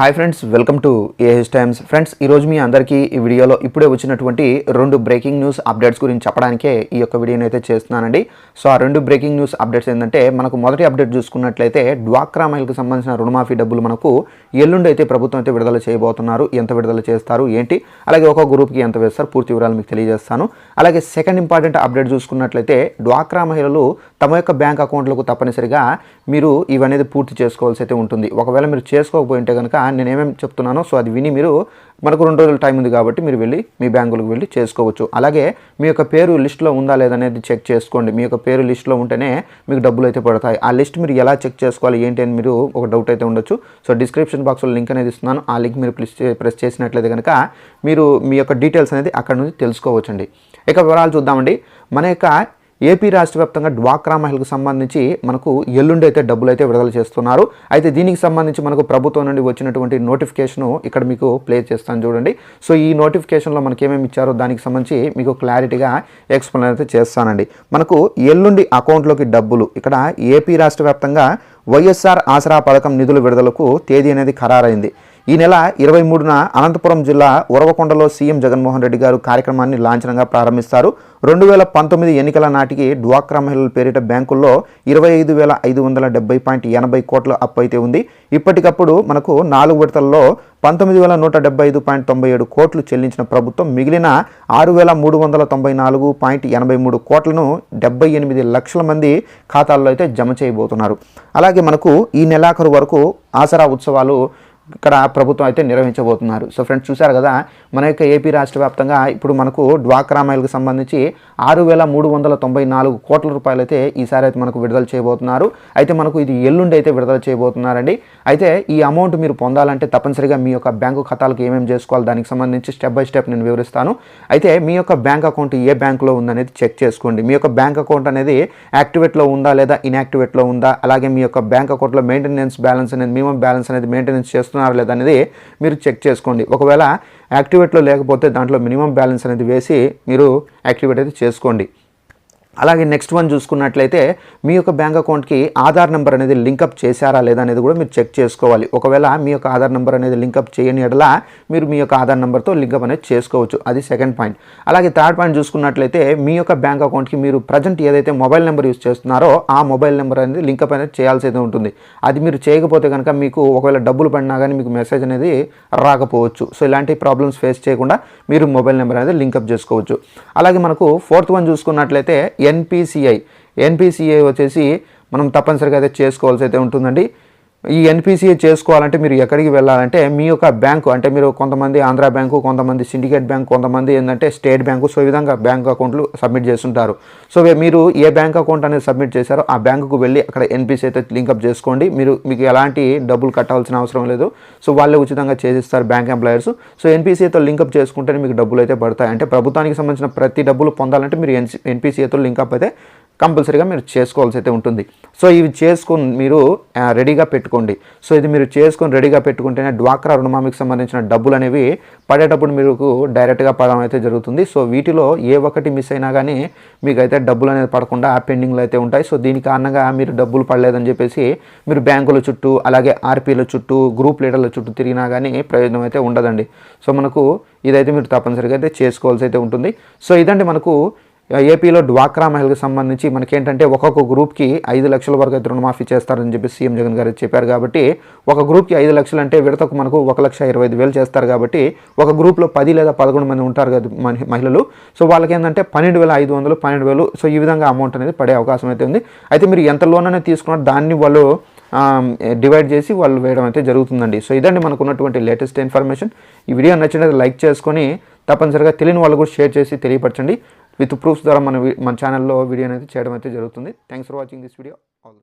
Hi friends welcome to A H times friends ఈరోజు మీ అందరికీ ఈ వీడియోలో ఇప్పుడే వచ్చినటువంటి రెండు బ్రేకింగ్ న్యూస్ అప్డేట్స్ గురించి చెప్పడానికే ఈ యొక్క వీడియోని అయితే చేస్తున్నానండి. సో ఆ రెండు బ్రేకింగ్ న్యూస్ అప్డేట్స్ ఏంటంటే మనకు మొదటి అప్డేట్ చూసుకున్నట్లయితే డ్వాక్రా మహిళకు సంబంధించిన రుణమాఫీ డబ్బులు మనకు ఎల్లుండి అయితే ప్రభుత్వం అయితే విడుదల చేయబోతున్నారు. ఎంత విడుదల చేస్తారు ఏంటి? అలాగే ఒక గ్రూప్కి ఎంత వేస్తారు పూర్తి వివరాలు మీకు తెలియజేస్తాను. అలాగే సెకండ్ ఇంపార్టెంట్ అప్డేట్ చూసుకున్నట్లయితే డ్వాక్రా మహిళలు తమ యొక్క బ్యాంక్ అకౌంట్లకు తప్పనిసరిగా మీరు ఇవనేది పూర్తి చేసుకోవాల్సి అయితే ఉంటుంది. ఒకవేళ మీరు చేసుకోకపోయింటే కనుక నేను ఏమేమి చెప్తున్నానో సో అది విని మీరు మనకు రెండు రోజుల టైం ఉంది కాబట్టి మీరు వెళ్ళి మీ బ్యాంకులకు వెళ్ళి చేసుకోవచ్చు. అలాగే మీ యొక్క పేరు లిస్ట్లో ఉందా లేదనేది చెక్ చేసుకోండి. మీ యొక్క పేరు లిస్ట్లో ఉంటేనే మీకు డబ్బులు అయితే పడతాయి. ఆ లిస్ట్ మీరు ఎలా చెక్ చేసుకోవాలి ఏంటి అని మీరు ఒక డౌట్ అయితే ఉండొచ్చు. సో డిస్క్రిప్షన్ బాక్స్లో లింక్ అనేది ఇస్తున్నాను. ఆ లింక్ మీరు ప్రెస్ ప్రెస్ చేసినట్లయితే కనుక మీరు మీ యొక్క డీటెయిల్స్ అనేది అక్కడ నుంచి తెలుసుకోవచ్చండి. ఇక వివరాలు చూద్దామండి. మన యొక్క ఏపీ రాష్ట్ర వ్యాప్తంగా డ్వాక్రా మహిళకు సంబంధించి మనకు ఎల్లుండి అయితే డబ్బులు అయితే విడుదల చేస్తున్నారు. అయితే దీనికి సంబంధించి మనకు ప్రభుత్వం నుండి వచ్చినటువంటి నోటిఫికేషన్ ఇక్కడ మీకు ప్లే చేస్తాను చూడండి. సో ఈ నోటిఫికేషన్లో మనకి ఏమేమి ఇచ్చారో దానికి సంబంధించి మీకు క్లారిటీగా ఎక్స్ప్లెయిన్ అయితే చేస్తానండి. మనకు ఎల్లుండి అకౌంట్లోకి డబ్బులు ఇక్కడ ఏపీ రాష్ట్ర వ్యాప్తంగా వైఎస్ఆర్ ఆసరా పథకం నిధుల విడుదలకు తేదీ అనేది ఖరారైంది. ఈ నెల ఇరవై మూడున అనంతపురం జిల్లా ఉరవకొండలో సీఎం జగన్మోహన్ రెడ్డి గారు కార్యక్రమాన్ని లాంఛనంగా ప్రారంభిస్తారు. రెండు వేల పంతొమ్మిది ఎన్నికల నాటికి డ్వాక్రా మహిళల పేరిట బ్యాంకుల్లో ఇరవై ఐదు వేల ఐదు వందల డెబ్బై పాయింట్ ఎనభై కోట్ల అప్పు అయితే ఉంది. ఇప్పటికప్పుడు మనకు నాలుగు విడతల్లో పంతొమ్మిది వేల నూట డెబ్బై ఐదు పాయింట్ తొంభై ఏడు కోట్లు చెల్లించిన ప్రభుత్వం మిగిలిన ఆరు వేల మూడు వందల తొంభై నాలుగు పాయింట్ ఎనభై మూడు కోట్లను డెబ్బై ఎనిమిది లక్షల మంది ఖాతాల్లో అయితే జమ చేయబోతున్నారు. అలాగే మనకు ఈ నెలాఖరు వరకు ఆసరా ఉత్సవాలు ఇక్కడ ప్రభుత్వం అయితే నిర్వహించబోతున్నారు. సో ఫ్రెండ్స్ చూశారు కదా మన యొక్క ఏపీ రాష్ట్ర వ్యాప్తంగా ఇప్పుడు మనకు డ్వాక్రా మహిళకు సంబంధించి ఆరు వేల మూడు వందల తొంభై నాలుగు కోట్ల రూపాయలు అయితే ఈసారి అయితే మనకు విడుదల చేయబోతున్నారు. అయితే మనకు ఇది ఎల్లుండి అయితే విడుదల చేయబోతున్నారండి. అయితే ఈ అమౌంట్ మీరు పొందాలంటే తప్పనిసరిగా మీ యొక్క బ్యాంకు ఖాతాలకు ఏమేమి చేసుకోవాలి దానికి సంబంధించి స్టెప్ బై స్టెప్ నేను వివరిస్తాను. అయితే మీ యొక్క బ్యాంక్ అకౌంట్ ఏ బ్యాంకులో ఉందనేది చెక్ చేసుకోండి. మీ యొక్క బ్యాంక్ అకౌంట్ అనేది యాక్టివేట్లో ఉందా లేదా ఇన్యాక్టివేట్లో ఉందా అలాగే మీ యొక్క బ్యాంక్ అకౌంట్లో మెయింటెనెన్స్ బ్యాలెన్స్ అనేది మినిమం బ్యాలెన్స్ అనేది మెయింటెనెన్స్ చేస్తున్నారా. లేదా అనేది మీరు చెక్ చేసుకోండి. ఒకవేళ యాక్టివేట్లో లేకపోతే దాంట్లో మినిమం బ్యాలెన్స్ అనేది వేసి మీరు యాక్టివేట్ అయితే చేసుకోండి. అలాగే నెక్స్ట్ వన్ చూసుకున్నట్లయితే మీ యొక్క బ్యాంక్ అకౌంట్కి ఆధార్ నెంబర్ అనేది లింకప్ చేశారా లేదా అనేది కూడా మీరు చెక్ చేసుకోవాలి. ఒకవేళ మీ యొక్క ఆధార్ నెంబర్ అనేది లింకప్ చేయని ఎడలా మీరు మీ యొక్క ఆధార్ నెంబర్తో లింకప్ అనేది చేసుకోవచ్చు. అది సెకండ్ పాయింట్ అలాగే థర్డ్ పాయింట్ చూసుకున్నట్లయితే మీ యొక్క బ్యాంక్ అకౌంట్కి మీరు ప్రజెంట్ ఏదైతే మొబైల్ నెంబర్ యూస్ చేస్తున్నారో ఆ మొబైల్ నెంబర్ అనేది లింకప్ అనేది చేయాల్సి ఉంటుంది. అది మీరు చేయకపోతే కనుక మీకు ఒకవేళ డబ్బులు పడినా కానీ మీకు మెసేజ్ అనేది రాకపోవచ్చు. సో ఇలాంటి ప్రాబ్లమ్స్ ఫేస్ చేయకుండా మీరు మొబైల్ నెంబర్ అనేది లింకప్ చేసుకోవచ్చు. అలాగే మనకు ఫోర్త్ వన్ చూసుకున్నట్లయితే ఎన్పిసిఐ. ఎన్పిసిఐ వచ్చేసి మనం తప్పనిసరిగా అయితే చేసుకోవాల్సి అయితే ఉంటుందండి. ఈ ఎన్పిసిఏ చేసుకోవాలంటే మీరు ఎక్కడికి వెళ్ళాలంటే మీ యొక్క బ్యాంకు అంటే మీరు కొంతమంది ఆంధ్ర బ్యాంకు కొంతమంది సిండికేట్ బ్యాంక్ కొంతమంది ఏంటంటే స్టేట్ బ్యాంకు సో ఈ విధంగా బ్యాంక్ అకౌంట్లు సబ్మిట్ చేస్తుంటారు. సో మీరు ఏ బ్యాంక్ అకౌంట్ అనేది సబ్మిట్ చేశారో ఆ బ్యాంకుకు వెళ్ళి అక్కడ ఎన్పిసి అయితే లింకప్ చేసుకోండి. మీరు మీకు ఎలాంటి డబ్బులు కట్టాల్సిన అవసరం లేదు. సో వాళ్ళే ఉచితంగా చేసిస్తారు బ్యాంక్ ఎంప్లాయర్స్. సో ఎన్పిసిఏతో లింకప్ చేసుకుంటేనే మీకు డబ్బులు అయితే పడతాయి. అంటే ప్రభుత్వానికి సంబంధించిన ప్రతి డబ్బులు పొందాలంటే మీరు ఎన్ ఎన్పిసిఐతో లింకప్ అయితే కంపల్సరీగా మీరు చేసుకోవాల్సి అయితే ఉంటుంది. సో ఇవి చేసుకొని మీరు రెడీగా పెట్టుకోండి. సో ఇది మీరు చేసుకొని రెడీగా పెట్టుకుంటేనే డ్వాక్రా రుణమామికి సంబంధించిన డబ్బులు అనేవి పడేటప్పుడు మీకు డైరెక్ట్గా పడడం అయితే జరుగుతుంది. సో వీటిలో ఏ ఒక్కటి మిస్ అయినా కానీ మీకు అయితే డబ్బులు అనేది పడకుండా పెండింగ్లో అయితే ఉంటాయి. సో దీని కారణంగా మీరు డబ్బులు పడలేదని చెప్పేసి మీరు బ్యాంకుల చుట్టూ అలాగే ఆర్పీల చుట్టూ గ్రూప్ లీడర్ల చుట్టూ తిరిగినా కానీ ప్రయోజనం అయితే ఉండదండి. సో మనకు ఇదైతే మీరు తప్పనిసరిగా అయితే చేసుకోవాల్సి అయితే ఉంటుంది. సో ఇదండి మనకు ఏపీలో డ్వాక్రా మహిళకు సంబంధించి మనకేంటంటే ఒక్కొక్క గ్రూప్కి ఐదు లక్షల వరకు అయితే రుణమాఫీ చేస్తారని చెప్పి సీఎం జగన్ గారు చెప్పారు కాబట్టి ఒక గ్రూప్కి ఐదు లక్షలు అంటే విడతకు మనకు ఒక లక్ష ఇరవై ఐదు వేలు చేస్తారు కాబట్టి ఒక గ్రూప్లో పది లేదా పదకొండు మంది ఉంటారు కదా మహి- మహిళలు. సో వాళ్ళకి ఏంటంటే పన్నెండు వేల ఐదు వందలు పన్నెండు వేలు. సో ఈ విధంగా అమౌంట్ అనేది పడే అవకాశం అయితే ఉంది. అయితే మీరు ఎంత లోన్ అనేది తీసుకున్నారు దాన్ని వాళ్ళు డివైడ్ చేసి వాళ్ళు వేయడం అయితే జరుగుతుందండి. సో ఇదండి మనకు ఉన్నటువంటి లేటెస్ట్ ఇన్ఫర్మేషన్. ఈ వీడియో నచ్చినది లైక్ చేసుకొని తప్పనిసరిగా తెలియని వాళ్ళు కూడా షేర్ చేసి తెలియపరచండి. విత్ ప్రూఫ్స్ ద్వారా మన మన ఛానల్లో వీడియో అనేది చేయడం అయితే జరుగుతుంది. Thanks for watching this video all